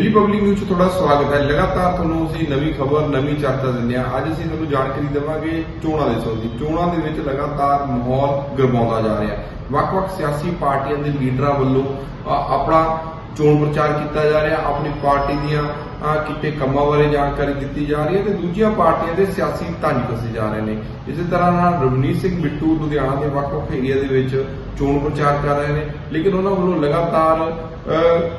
Daily public news 'ਚ ਤੁਹਾਡਾ ਸਵਾਗਤ ਹੈ। ਲਗਾਤਾਰ ਤੁਹਾਨੂੰ ਅਸੀਂ ਨਵੀਂ ਖਬਰ ਨਵੀਂ ਚਰਚਾ ਦਿੰਦੇ ਹਾਂ। ਅੱਜ ਅਸੀਂ ਤੁਹਾਨੂੰ ਜਾਣਕਾਰੀ ਦੇਵਾਂਗੇ ਚੋਣਾਂ ਦੇ ਸੰਬੰਧੀ। ਚੋਣਾਂ ਦੇ ਵਿੱਚ ਲਗਾਤਾਰ ਮਾਹੌਲ ਗਰਮਾਉਂਦਾ ਜਾ ਰਿਹਾ ਵੱਖ-ਵੱਖ ਸਿਆਸੀ ਪਾਰਟੀਆਂ ਦੇ ਲੀਡਰਾਂ ਵੱਲੋਂ ਆਪਣਾ ਚੋਣ ਪ੍ਰਚਾਰ ਕੀਤਾ ਜਾ ਰਿਹਾ। ਆਪਣੀ ਪਾਰਟੀ ਦੀਆਂ ਅ, ਕੰਮਾਂ ਬਾਰੇ ਜਾਣਕਾਰੀ ਦਿੱਤੀ ਜਾ ਰਹੀ ਹੈ ਤੇ ਦੂਜੀਆਂ ਪਾਰਟੀਆਂ ਦੇ ਸਿਆਸੀ ਤੰਜ ਕੱਸੇ ਜਾ ਰਹੇ ਨੇ। ਇਸੇ ਤਰ੍ਹਾਂ ਨਾਲ ਰਵਨੀਤ ਸਿੰਘ ਮਿੱਟੂ ਲੁਧਿਆਣਾ ਦੇ ਵੱਖ-ਵੱਖ ਏਰੀਆ ਦੇ ਵਿੱਚ ਚੋਣ ਪ੍ਰਚਾਰ ਕਰ ਰਹੇ ਨੇ। ਲੇਕਿਨ ਉਹਨਾਂ ਵੱਲੋਂ ਲਗਾਤਾਰ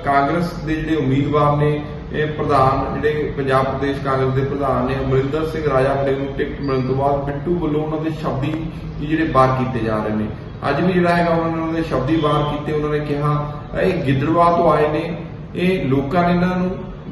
ਕਾਂਗਰਸ ਦੇ ਜਿਹੜੇ ਉਮੀਦਵਾਰ ਨੇ, ਇਹ ਪ੍ਰਧਾਨ ਜਿਹੜੇ ਪੰਜਾਬ ਪ੍ਰਦੇਸ਼ ਕਾਂਗਰਸ ਦੇ ਪ੍ਰਧਾਨ ਨੇ, ਅਮਰਿੰਦਰ ਸਿੰਘ ਰਾਜਾ ਵੜਿੰਗ ਨੂੰ ਟਿਕਟ ਮਿਲਣ ਤੋਂ ਬਾਅਦ ਬਿੱਟੂ ਵੱਲੋਂ ਉਹਨਾਂ ਦੇ ਸ਼ਬਦੀ ਜਿਹੜੇ ਬਾਹਰ ਕੀਤੇ ਜਾ ਰਹੇ ਨੇ। ਅੱਜ ਵੀ ਜਿਹੜਾ ਹੈਗਾ ਉਹਨਾਂ ਨੇ ਉਹਨਾਂ ਦੇ ਸ਼ਬਦੀ ਬਾਹਰ ਕੀਤੇ, ਉਹਨਾਂ ਨੇ ਕਿਹਾ, ਇਹ ਗਿੱਦੜਵਾ ਤੋਂ ਆਏ ਨੇ, ਇਹ ਲੋਕਾਂ ਨੇ ਇਹਨਾਂ ਨੂੰ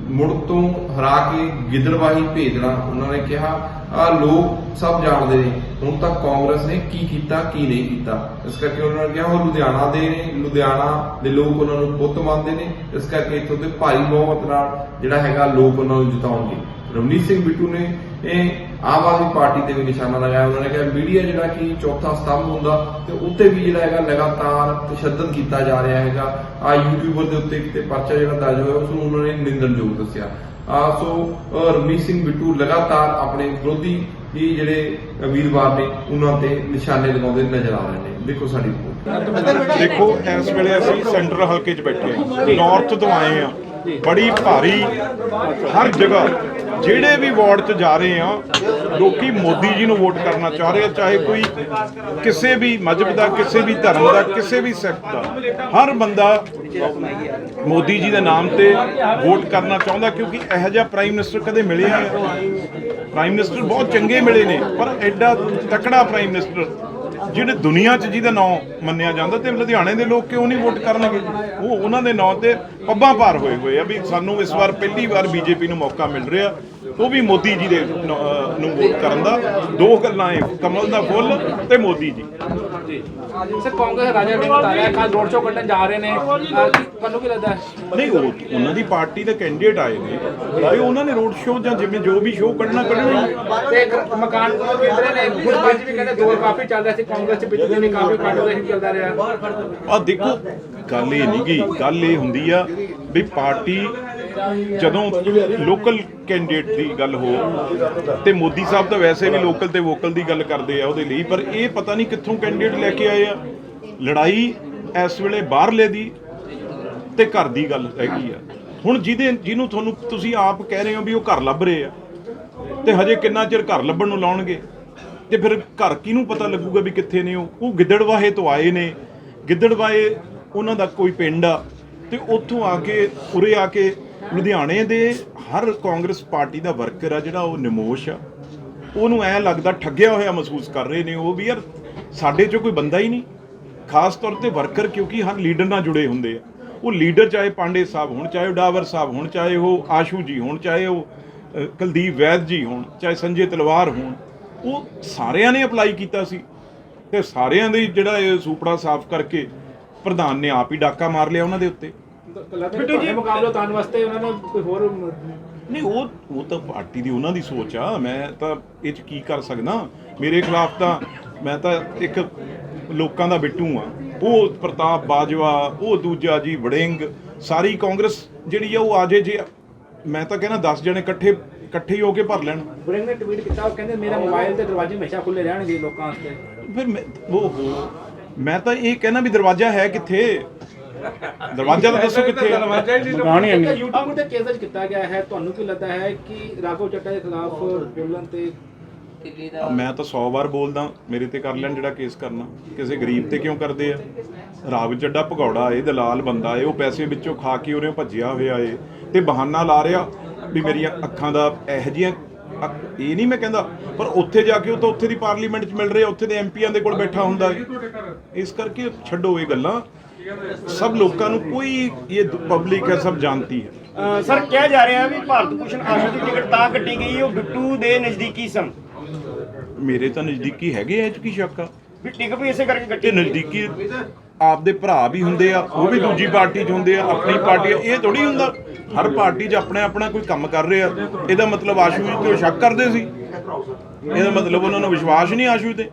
ਮੁੜ ਤੋਂ ਹਰਾ ਕੇ ਗਿੱਦੜਵਾਹੀ ਭੇਜਣਾ, ਉਹਨਾਂ ਨੇ ਕਿਹਾ ਆ ਲੋਕ ਸਭ ਜਾਣਦੇ ਨੇ, ਹੁਣ ਤੱਕ ਕਾਂਗਰਸ ਨੇ ਕੀ ਕੀਤਾ, ਕੀ ਨਹੀਂ ਕੀਤਾ? ਇਸ ਕਰਕੇ ਉਹਨਾਂ ਨੇ ਕਿਹਾ, ਉਹ ਲੁਧਿਆਣਾ ਦੇ ਨੇ, ਲੁਧਿਆਣਾ ਦੇ ਲੋਕ ਉਹਨਾਂ ਨੂੰ ਪੁੱਤ ਮੰਨਦੇ ਨੇ, ਇਸ ਕਰਕੇ ਇੱਥੋਂ ਦੇ ਭਾਰੀ ਬਹੁਮਤ ਨਾਲ ਜਿਹੜਾ ਹੈਗਾ ਲੋਕ ਉਹਨਾਂ ਨੂੰ ਜਿਤਾਉਣਗੇ। ਰਵਨੀਤ ਸਿੰਘ ਬਿੱਟੂ ਨੇ ਇਹ ਆਮ ਆਦਮੀ ਪਾਰਟੀ ਤੇ ਵੀ ਨਿਸ਼ਾਨਾ ਲਗਾਇਆ। ਉਹਨਾਂ ਨੇ ਕਿਹਾ ਮੀਡੀਆ ਜਿਹੜਾ ਕਿ ਚੌਥਾ ਸਤੰਭ ਹੁੰਦਾ ਤੇ ਉੱਤੇ ਵੀ ਜਿਹੜਾ ਹੈਗਾ ਲਗਾਤਾਰ ਤਸ਼ੱਦਦ ਕੀਤਾ ਜਾ ਰਿਹਾ ਹੈਗਾ। ਆ ਯੂਟਿਊਬਰ ਦੇ ਉੱਤੇ ਕਿਤੇ ਪਰਚਾ ਜਿਹੜਾ ਦਰਜ ਹੋਇਆ ਉਸ ਨੂੰ ਉਹਨਾਂ ਨੇ ਨਿੰਦਣਯੋਗ ਦੱਸਿਆ। ਆ ਸੋ ਅ, ਰਵਨੀਤ ਸਿੰਘ ਬਿੱਟੂ ਲਗਾਤਾਰ ਆਪਣੇ ਵਿਰੋਧੀ ਇਹ ਜਿਹੜੇ ਵੀਰਵਾਰ ਨੇ ਉਹਨਾਂ ਤੇ ਨਿਸ਼ਾਨੇ ਲਗਾਉਂਦੇ ਨਜ਼ਰ ਆ ਰਹੇ ਨੇ। ਦੇਖੋ ਸਾਡੀ ਰਿਪੋਰਟ। ਦੇਖੋ ਇਸ ਵੇਲੇ ਅਸੀਂ ਸੈਂਟਰ ਹਲਕੇ 'ਚ ਬੈਠੇ ਹਾਂ। ਨਾਰਥ ਤੋਂ ਆਏ ਆ ਬੜੀ ਭਾਰੀ ਹਰ ਜਗ੍ਹਾ। ਜਿਹੜੇ ਵੀ ਵਾਰਡ 'ਚ ਜਾ ਰਹੇ ਆ, ਲੋਕੀ ਮੋਦੀ ਜੀ ਨੂੰ ਵੋਟ ਕਰਨਾ ਚਾਹ ਰਹੇ ਆ, ਚਾਹੇ ਕੋਈ ਕਿਸੇ ਵੀ ਮਜਹਬ ਦਾ, ਕਿਸੇ ਵੀ ਧਰਮ ਦਾ, ਕਿਸੇ ਵੀ ਸੈਕਟ ਦਾ। ਹਰ ਬੰਦਾ ਮੋਦੀ ਜੀ ਦੇ ਨਾਮ ਤੇ ਵੋਟ ਕਰਨਾ ਚਾਹੁੰਦਾ, ਕਿਉਂਕਿ ਇਹੋ ਜਿਹਾ ਪ੍ਰਾਈਮ ਮਿਨਿਸਟਰ ਕਦੇ ਮਿਲਿਆ ਪ੍ਰਾਈਮ ਮਿਨਿਸਟਰ ਬਹੁਤ ਚੰਗੇ ਮਿਲੇ ਨੇ, ਪਰ ਐਡਾ ਤਕੜਾ ਪ੍ਰਾਈਮ ਮਿਨਿਸਟਰ ਜਿਹੜੇ ਦੁਨੀਆ 'ਚ ਜਿਹਦਾ ਨਾਮ ਮੰਨਿਆ ਜਾਂਦਾ ਤੇ ਲੁਧਿਆਣੇ ਦੇ ਲੋਕ ਕਿਉਂ ਨਹੀਂ ਵੋਟ ਕਰਨਗੇ? ਉਹ ਉਹਨਾਂ ਦੇ ਨਾਂ ਤੇ ਪੱਬਾਂ ਪਾਰ ਹੋਏ ਹੋਏ ਆ ਵੀ ਸਾਨੂੰ ਇਸ ਵਾਰ ਪਹਿਲੀ ਵਾਰ ਬੀਜੇਪੀ ਨੂੰ ਮੌਕਾ ਮਿਲ ਰਿਹਾ। ਉਹ ਵੀ ਮੋਦੀ ਜੀ ਦੇ ਨ- ਵੋਟ ਕਰਨ ਦਾ। ਦੋ ਗੱਲਾਂ ਹੈ ਕਮਲ ਦਾ ਫੁੱਲ ਤੇ ਮੋਦੀ ਜੀ। ਸਰ ਕਾਂਗਰਸ ਰਾਜਾ ਨੇ ਬਤਾਇਆ ਕੱਲ ਰੋਡ ਸ਼ੋਅ ਕੱਢਣ ਜਾ ਰਹੇ ਨੇ। ਤੁਹਾਨੂੰ ਕੀ ਲੱਗਦਾ ਨਹੀਂ ਉਹ ਉਹਨਾਂ ਦੀ ਪਾਰਟੀ ਦੇ ਕੈਂਡੀਡੇਟ ਆਏ ਨੇ। ਤੇ ਉਹਨਾਂ ਨੇ ਰੋਡ ਸ਼ੋਅ ਜਾਂ ਜਿਵੇਂ ਜੋ ਵੀ ਸ਼ੋਅ ਕੱਢਣਾ ਕੱਢਣਾ ਤੇ ਮਕਾਨ ਕੇਂਦਰ ਨੇ। ਗੁਰਬਾਜ ਵੀ ਕਹਿੰਦੇ ਦੌਰ ਕਾਫੀ ਚੱਲ ਰਿਹਾ ਸੀ ਕਾਂਗਰਸ ਚ ਪਿਛਲੇ ਨੇ ਕਾਫੀ ਕੰਟਰੋਵਰਸੀ ਚੱਲਦਾ ਰਿਹਾ। ਆ ਦੇਖੋ ਗੱਲ ਇਹ ਨਹੀਂ ਗੀ। ਗੱਲ ਇਹ ਹੁੰਦੀ ਆ ਵੀ ਪਾਰਟੀ ਜਦੋਂ ਲੋਕਲ ਕੈਂਡੀਡੇਟ ਦੀ ਗੱਲ ਹੋ ਤੇ ਮੋਦੀ ਸਾਹਿਬ ਤਾਂ ਵੈਸੇ ਵੀ ਲੋਕਲ ਤੇ ਵੋਕਲ ਦੀ ਗੱਲ ਕਰਦੇ ਆ ਉਹਦੇ ਲਈ, ਪਰ ਇਹ ਪਤਾ ਨਹੀਂ ਕਿੱਥੋਂ ਕੈਂਡੀਡੇਟ ਲੈ ਕੇ ਆਏ ਆ। ਲੜਾਈ ਇਸ ਵੇਲੇ ਬਾਹਰਲੇ ਦੀ ਤੇ ਘਰ ਦੀ ਗੱਲ ਹੈਗੀ ਆ। ਹੁਣ ਜਿਹਦੇ, ਜਿਹਨੂੰ ਤੁਹਾਨੂੰ ਤੁਸੀਂ ਆਪ ਕਹਿ ਰਹੇ ਹੋ ਵੀ ਉਹ ਘਰ ਲੱਭ ਰਹੇ ਆ ਤੇ ਹਜੇ ਕਿੰਨਾ ਚਿਰ ਘਰ ਲੱਭਣ ਨੂੰ ਲਾਉਣਗੇ? ਤੇ ਫਿਰ ਘਰ ਕਿਹਨੂੰ ਪਤਾ ਲੱਗੂਗਾ ਵੀ ਕਿੱਥੇ ਨੇ ਉਹ? ਉਹ ਗਿੱਦੜਵਾਹੇ ਤੋਂ ਆਏ ਨੇ। ਗਿੱਦੜਵਾਹੇ, ਉਹਨਾਂ ਦਾ ਕੋਈ ਪਿੰਡ ਆ। ਤੇ ਉੱਥੋਂ ਆ ਕੇ, ਉਰੇ ਆ ਕੇ ਲੁਧਿਆਣੇ ਦੇ ਹਰ ਕਾਂਗਰਸ ਪਾਰਟੀ ਦਾ ਵਰਕਰ ਆ ਜਿਹੜਾ ਉਹ ਨਿਮੋਸ਼ ਆ। ਉਹਨੂੰ ਐ ਲੱਗਦਾ ਠੱਗਿਆ ਹੋਇਆ ਮਹਿਸੂਸ ਕਰ ਰਹੇ ਨੇ ਉਹ ਵੀ, ਯਾਰ ਸਾਡੇ 'ਚੋਂ ਕੋਈ ਬੰਦਾ ਹੀ ਨਹੀਂ। ਖਾਸ ਤੌਰ ਤੇ ਵਰਕਰ ਕਿਉਂਕਿ ਹਰ ਲੀਡਰ ਨਾਲ ਜੁੜੇ ਹੁੰਦੇ ਆ। ਉਹ ਲੀਡਰ ਚਾਹੇ ਪਾਂਡੇ ਸਾਹਿਬ ਹੋਣ, ਚਾਹੇ ਉਹ ਡਾਵਰ ਸਾਹਿਬ ਹੋਣ, ਚਾਹੇ ਉਹ ਆਸ਼ੂ ਜੀ ਹੋਣ, ਚਾਹੇ ਉਹ ਕੁਲਦੀਪ ਵੈਦ ਜੀ ਹੋਣ, ਚਾਹੇ ਸੰਜੇ ਤਲਵਾਰ ਹੋਣ, ਉਹ ਸਾਰਿਆਂ ਨੇ ਅਪਲਾਈ ਕੀਤਾ ਸੀ। ਤੇ ਸਾਰਿਆਂ ਦੇ ਜਿਹੜਾ ਇਹ ਸੂਪੜਾ ਸਾਫ਼ ਕਰਕੇ ਪ੍ਰਧਾਨ ਨੇ ਆਪ ਹੀ ਡਾਕਾ ਮਾਰ ਲਿਆ ਉਹਨਾਂ ਦੇ ਉੱਤੇ। ਬਿੱਟੂ ਜੀ। ਮੁਕਾਬਲਾ ਤਾਣ ਵਾਸਤੇ ਉਹਨਾਂ ਨੇ ਕੋਈ ਹੋਰ ਨਹੀਂ ਉਹ ਉਹ ਤਾਂ ਪਾਰਟੀ ਦੀ ਉਹਨਾਂ ਦੀ ਸੋਚ ਆ। ਮੈਂ ਤਾਂ ਇਹ ਚ ਕੀ ਕਰ ਸਕਦਾ? ਮੇਰੇ ਖਿਲਾਫ ਤਾਂ ਮੈਂ ਤਾਂ ਇੱਕ ਲੋਕਾਂ ਦਾ ਬਿੱਟੂ ਆ। ਉਹ ਪ੍ਰਤਾਪ ਬਾਜਵਾ ਉਹ ਦੂਜਾ ਜੀ ਵੜਿੰਗ ਸਾਰੀ ਕਾਂਗਰਸ ਜਿਹੜੀ ਆ ਉਹ ਆਜੇ ਜੇ ਮੈਂ ਤਾਂ ਕਹਿੰਦਾ 10 ਜਣੇ ਇਕੱਠੇ ਇਕੱਠੇ ਹੀ ਕੇ ਭਰ ਲੈਣ। ਬ੍ਰਿੰਗ ਨੇ ਟਵੀਟ ਕੀਤਾ ਉਹ ਕਹਿੰਦੇ ਮੇਰਾ ਮੋਬਾਈਲ ਤੇ ਦਰਵਾਜ਼ੇ ਹਮੇਸ਼ਾ ਖੁੱਲੇ ਰਹਿਣਗੇ ਲੋਕਾਂ ਵਾਸਤੇ। ਫਿਰ ਮੈਂ ਉਹ ਮੈਂ ਤਾਂ ਇਹ ਕਹਿਣਾ ਵੀ ਦਰਵਾਜ਼ਾ ਹੈ ਕਿੱਥੇ? ਦਰਵਾਜ਼ਾ ਤਾਂ ਦੱਸੋ ਕਿੱਥੇ ਆ? ਮਕਾਨ ਹੀ ਨਹੀਂ YouTube ਤੇ ਕੇਸ ਦਰਜ ਕੀਤਾ ਗਿਆ ਹੈ। ਤੁਹਾਨੂੰ ਕੀ ਲੱਗਦਾ ਹੈ ਕਿ ਰਾਘਵ ਚੱਡਾ ਦੇ ਖਿਲਾਫ ਬੋਲਣ ਤੇ ਮੈਂ ਤਾਂ 100 ਵਾਰ ਬੋਲਦਾ ਮੇਰੇ ਤੇ ਕਰ ਲੈਣ ਜਿਹੜਾ ਕੇਸ ਕਰਨਾ। ਕਿਸੇ ਗਰੀਬ ਤੇ ਕਿਉਂ ਕਰਦੇ ਆ? ਰਾਵ ਚੱਡਾ ਭਗੌੜਾ ਏ ਦਲਾਲ ਬੰਦਾ ਏ ਉਹ ਪੈਸੇ ਵਿੱਚੋਂ ਖਾ ਕੇ ਉਰੇ ਭੱਜਿਆ ਹੋਇਆ ਏ ਤੇ ਬਹਾਨਾ ਲਾ ਰਿਹਾ ਵੀ ਮੇਰੀਆਂ ਅੱਖਾਂ ਦਾ ਇਹੋ ਜਿਹੀਆਂ ਇਹ ਨਹੀਂ ਮੈਂ ਕਹਿੰਦਾ ਪਰ ਉੱਥੇ ਜਾ ਕੇ ਉਹ ਤਾਂ ਉੱਥੇ ਦੀ ਪਾਰਲੀਮੈਂਟ 'ਚ ਮਿਲ ਰਿਹਾ ਉੱਥੇ ਦੇ ਐਮਪੀਆਂ ਦੇ ਕੋਲ ਬੈਠਾ ਹੁੰਦਾ ਏ। ਇਸ ਕਰਕੇ ਛੱਡੋ ਇਹ ਗੱਲਾਂ। ਸਭ ਲੋਕਾਂ ਨੂੰ ਕੋਈ ਇਹ ਪਬਲਿਕ ਹੈ ਸਭ ਜਾਣਤੀ ਹੈ। ਅ, ਸਰ ਕਿਹਾ ਜਾ ਰਿਹਾ ਵੀ ਭਾਰਤ ਭੂਸ਼ਣ ਆਸ਼ੂ ਦੀ ਟਿਕਟ ਤਾਂ ਕੱਟੀ ਗਈ ਉਹ ਬਿੱਟੂ ਦੇ ਨਜ਼ਦੀਕੀ ਸਨ। ਮੇਰੇ ਤਾਂ ਨਜ਼ਦੀਕੀ ਹੈਗੇ ਇਹ 'ਚ ਕੀ ਸ਼ੱਕ ਆ? ਵੀ ਟਿਕਟ ਵੀ ਇਸੇ ਕਰਕੇ ਤੇ ਕੱਟੀ ਨਜ਼ਦੀਕੀ ਆਪਦੇ ਭਰਾ ਵੀ ਹੁੰਦੇ ਆ ਉਹ ਵੀ ਦੂਜੀ ਪਾਰਟੀ 'ਚ ਹੁੰਦੇ ਆ ਆਪਣੀ ਪਾਰਟੀ ਇਹ ਥੋੜੀ ਹੁੰਦਾ। ਹਰ ਪਾਰਟੀ 'ਚ ਆਪਣਾ ਆਪਣਾ ਕੋਈ ਕੰਮ ਕਰ ਰਿਹਾ। ਇਹਦਾ ਮਤਲਬ ਆਸ਼ੂ ਜੀ ਤੇ ਉਹ ਸ਼ੱਕ ਕਰਦੇ ਸੀ। ਇਹਦਾ ਮਤਲਬ ਉਹਨਾਂ ਨੂੰ ਵਿਸ਼ਵਾਸ ਨਹੀਂ ਆਸ਼ੂ ਤੇ।